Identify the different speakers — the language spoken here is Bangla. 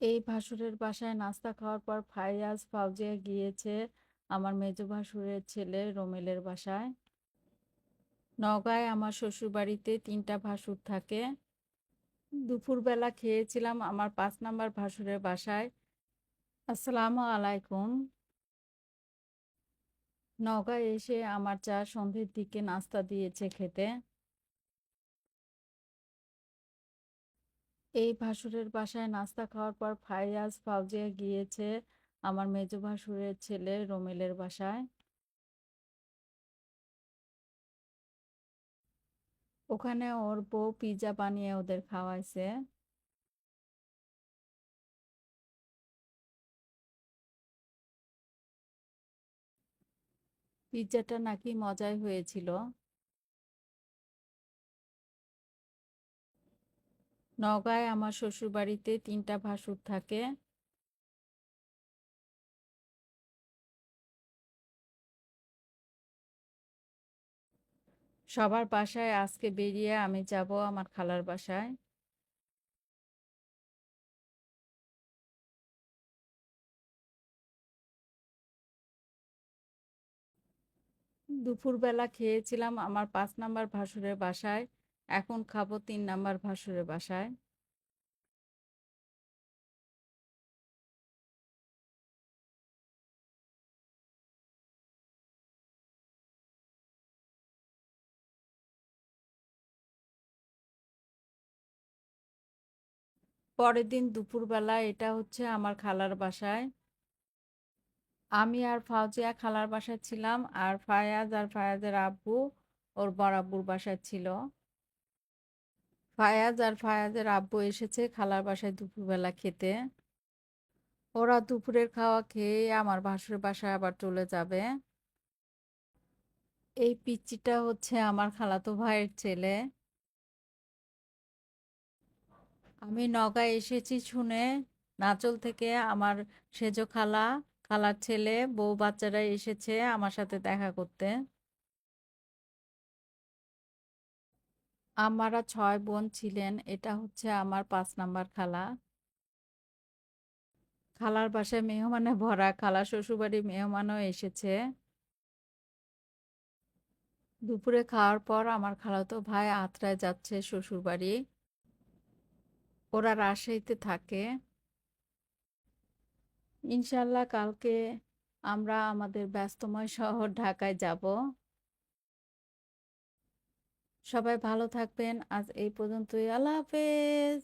Speaker 1: এই ভাসুরের বাসায় নাস্তা খাওয়ার পর ফাইয়াজ ফাউজিয়া গিয়েছে আমার মেজো ভাসুরের ছেলে রোমেলের বাসায়। নওগাঁয় আমার শ্বশুরবাড়িতে তিনটা ভাসুর থাকে। দুপুরবেলা খেয়েছিলাম আমার পাঁচ নাম্বার ভাসুরের বাসায়। আসসালামু আলাইকুম। নওগাঁয় এসে আমার চা সন্ধ্যের দিকে নাস্তা দিয়েছে খেতে। এই ভাসুরের বাসায় নাস্তা খাওয়ার পর ফাইয়াজ ফাউজিয়া গিয়েছে আমার মেজ ভাসুরের ছেলে রোমেলের বাসায়। ওখানে ওর বউ পিৎজা বানিয়ে ওদের খাওয়াইছে। পিৎজাটা নাকি মজাই হয়েছিল। নওগাঁয় আমার শ্বশুরবাড়িতে তিনটা ভাসুর থাকে। সবার বাসায় আজকে বেরিয়ে আমি যাব আমার খালার বাসায়। দুপুরবেলা খেয়েছিলাম আমার পাঁচ নাম্বার ভাসুরের বাসায়। এখন খাব তিন নাম্বার ভাসুরের বাসায়। পরের দিন দুপুরবেলা এটা হচ্ছে আমার খালার বাসায়। আমি আর ফাউজিয়া খালার বাসায় ছিলাম আর ফায়াজ আর ফায়াজের আব্বু ওর বড় আব্বুর বাসায় ছিল। ফায়াজ আর ফায়াজের আব্বু এসেছে খালার বাসায় দুপুরবেলা খেতে। ওরা দুপুরের খাওয়া খেয়ে আমার ভাসুর বাসায় আবার চলে যাবে। এই পিচ্চিটা হচ্ছে আমার খালাতো ভাইয়ের ছেলে। আমি নগাঁয় এসেছি শুনে নাচল থেকে আমার সেজো খালা, খালার ছেলে, বউ বাচ্চারা এসেছে আমার সাথে দেখা করতে। আমারা ছয় বোন ছিলেন, এটা হচ্ছে আমার পাঁচ নাম্বার খালা। খালার বাসায় মেহমানে ভরা, খালা শ্বশুরবাড়ি মেহমানও এসেছে। দুপুরে খাওয়ার পর আমার খালাতো ভাই আত্রায় যাচ্ছে শ্বশুরবাড়ি। ওরা রাজশাহীতে থাকে। ইনশাল্লাহ কালকে আমরা আমাদের ব্যস্তময় শহর ঢাকায় যাব। সবাই ভালো থাকবেন। আজ এই পর্যন্তই। আল্লাহ হাফেজ।